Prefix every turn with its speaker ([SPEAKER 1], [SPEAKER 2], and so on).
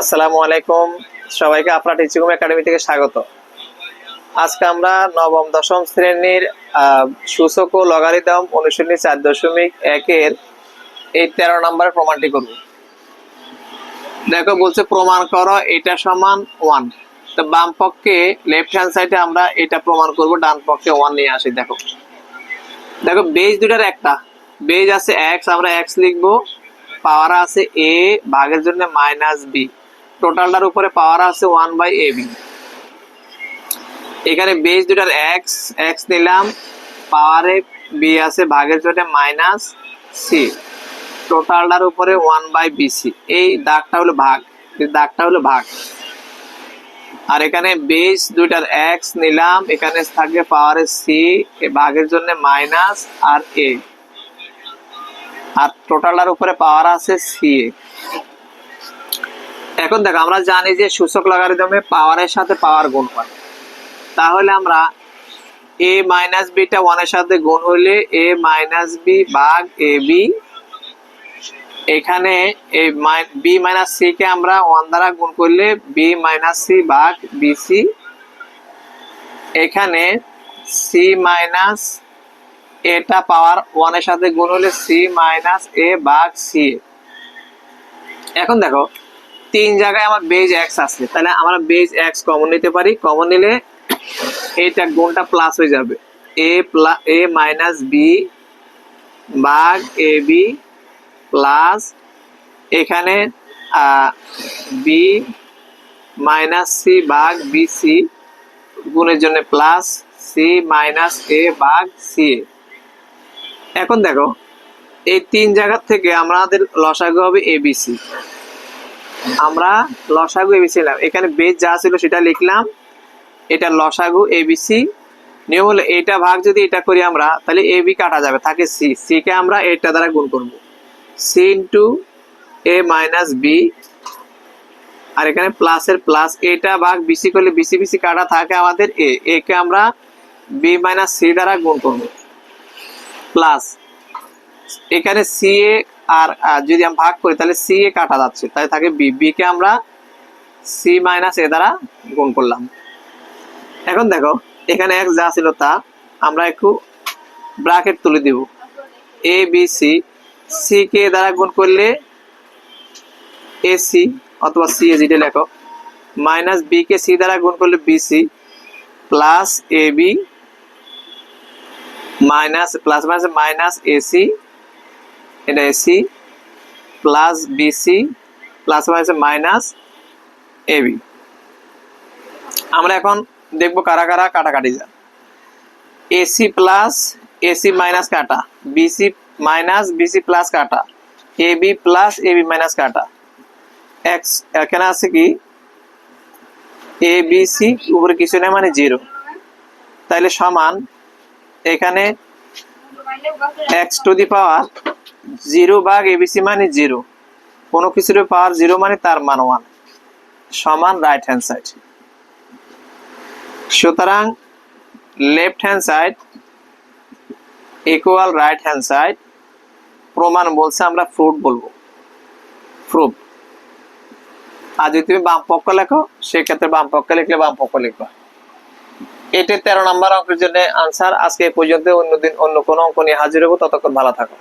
[SPEAKER 1] আসসালামু আলাইকুম। সবাইকে আপনার টিচিকুম একাডেমি থেকে স্বাগত। আজকে আমরা নবম, দশম শ্রেণির সূচক ও লগারিদম অনুশীলনী চার দশমিক একের এই তেরো নম্বরের প্রমাণটি করব। দেখো, বলছে প্রমাণ করো, এটা সমান ওয়ান তো বাম পক্ষে লেফট হ্যান্ড সাইডে আমরা এটা প্রমাণ করব, ডান পক্ষে ওয়ান নিয়ে আসি, দেখো। দেখো বেজ দুটার একটা। বেজ আছে এক্স আমরা এক্স লিখব। পাওয়ার আছে এ ভাগের জন্য মাইনাস বি টোটালটার উপরে পাওয়ার আছে ওয়ান বাই এ বি এখানে বেজ দুটার এক্স এক্স নিলাম পাওয়ারে বি আছে, ভাগের জন্য মাইনাস সি টোটালটার উপরে ওয়ান বাই বিসি এই দাগটা হলো ভাগ, এই দাগটা হলো ভাগ। আর এখানে বেস দুইটার এক্স নিলাম, এখানে থাকবে পাওয়ারের সি ভাগের জন্য মাইনাস আর এ আর টোটালটার উপরে পাওয়ার আছে সি এখন দেখো, আমরা জানি যে সূচক লগারিদমে পাওয়ারের সাথে পাওয়ার গুণ হয়। তাহলে আমরা এ মাইনাস বিটা ওয়ানের সাথে গুণ হইলে এ মাইনাস বি ভাগ এ বি এখানে এই বি মাইনাস সি কে আমরা ওয়ান দ্বারা গুণ করলে বি মাইনাস সি ভাগ বিসি এখানে সি মাইনাস এটা পাওয়ার ওয়ানের সাথে গুণ হলে সি মাইনাস এ ভাগ সি এখন দেখো তিন জায়গায় আমার বেজ এক্স আছে। তাহলে আমরা বেজ এক্স কমন নিতে পারি। কমন নিলে এইটা গুণটা প্লাস হয়ে যাবে। A plus A minus B ভাগ এ বি প্লাস এখানে বি মাইনাস সি ভাগ বি সি গুণের জন্য প্লাস সি মাইনাস এ ভাগ সি এখন দেখো, এই তিন জায়গার থেকে আমাদের লসাগু হবে এবিসি আমরা লসাগু এবিসি নিলাম। এখানে বেজ যা ছিল সেটা লিখলাম। এটা লসাগু এবিসি নিয়ম হলো এটা ভাগ যদি এটা করি আমরা, তাহলে এ বি কাটা যাবে থাকে সি সি কে আমরা এটা দ্বারা গুণ করব। C into A minus B আর এখানে প্লাসের প্লাস এটা ভাগ বিসি করলে বিসি বিসি কাটা থাকে আমাদের এ এ কে আমরা বি মাইনাস সি দ্বারা গুণ করব। প্লাস এখানে সি এ আর যদি আমি ভাগ করি, তাহলে সি এ কাটা যাচ্ছে। তাই থাকে বি বি কে আমরা সি মাইনাস এ দ্বারা গুণ করলাম। এখন দেখো, এখানে এক্স যা ছিল তা আমরা একটু ব্রাকেট তুলে দিব। এ বি সি সি কে দ্বারা গুণ করলে এ সি অথবা সি এ যেটা লেখো। মাইনাস বি কে সি দ্বারা গুণ করলে B C plus A B minus plus minus minus AC এটা AC plus BC plus minus minus AB আমরা এখন দেখব কারা কারা কাটাকাটি যান এসি প্লাস এসি মাইনাস কাটা বিসি মাইনাস বিসি প্লাস কাটা এবি প্লাস এবি মাইনাস কাটা। এক্স এখানে আছে কি? এ বি সি উপরে কিছু নেই মানে জিরো তাইলে সমান এখানে X to the power zero ভাগ এবিসি মানে জিরো কোনো কিছুর পাওয়ার জিরো মানে তার মান ওয়ান সমান রাইট হ্যান্ড সাইড সুতরাং left hand side equal right hand side প্রমাণ বলছে আমরা ফ্রুট বলব। ফ্রুট আর যদি তুমি বাম পক্ষ লেখো, সেক্ষেত্রে বাম পক্ষ লিখলে বাম পক্ষ লিখবা। এটি তেরো নম্বর অঙ্কের জন্য আনসার আজকে পর্যন্ত অন্যদিন অন্য কোনো অঙ্ক নিয়ে হাজির হব। ততক্ষণ ভালো থাকো।